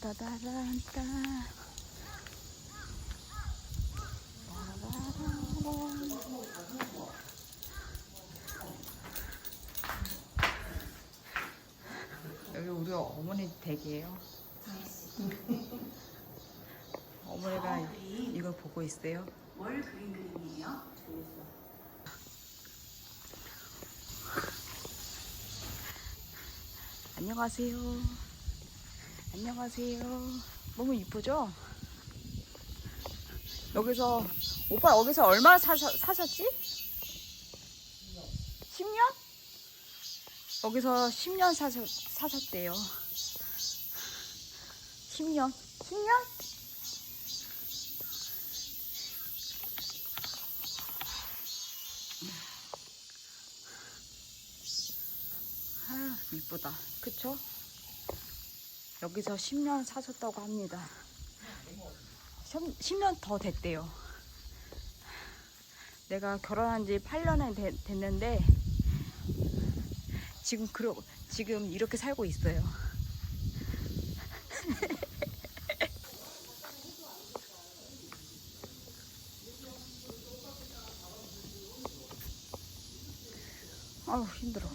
따다다란따. 여기 우리 어머니 댁이에요. 어머니가 이걸 보고 있어요. 뭘 그린 그림이에요? 안녕하세요. 안녕하세요. 너무 이쁘죠? 여기서 오빠 여기서 얼마 사셨, 사셨지? 10년? 여기서 10년 사셨, 사셨대요. 10년? 10년? 아, 이쁘다. 그쵸? 여기서 10년 사셨다고 합니다. 10년 더 됐대요. 내가 결혼한 지 8년이 됐는데, 지금, 그러, 지금 이렇게 살고 있어요. 아우, 힘들어.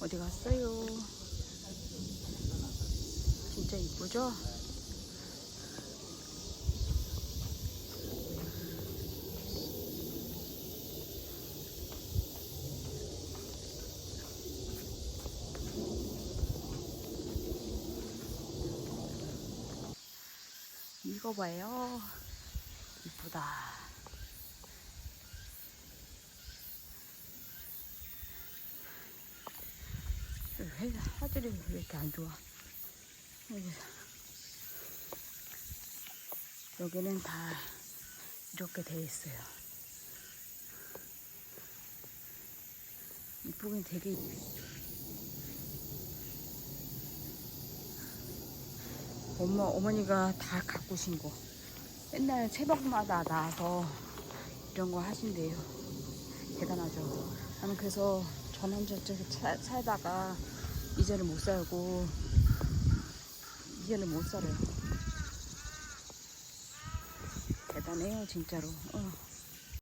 어디 갔어요? 진짜 이쁘죠? 읽어봐요. 이쁘다. 왜 화질이 왜 이렇게 안 좋아? 여기. 여기는 다 이렇게 돼 있어요. 이쁘긴 되게 엄마 어머니가 다 가꾸신 거. 맨날 새벽마다 나와서 이런 거 하신대요. 대단하죠. 나는 그래서 전원주택에 사- 살다가 이제는 못 살고 이제는 못 살아요. 대단해요 진짜로. 어.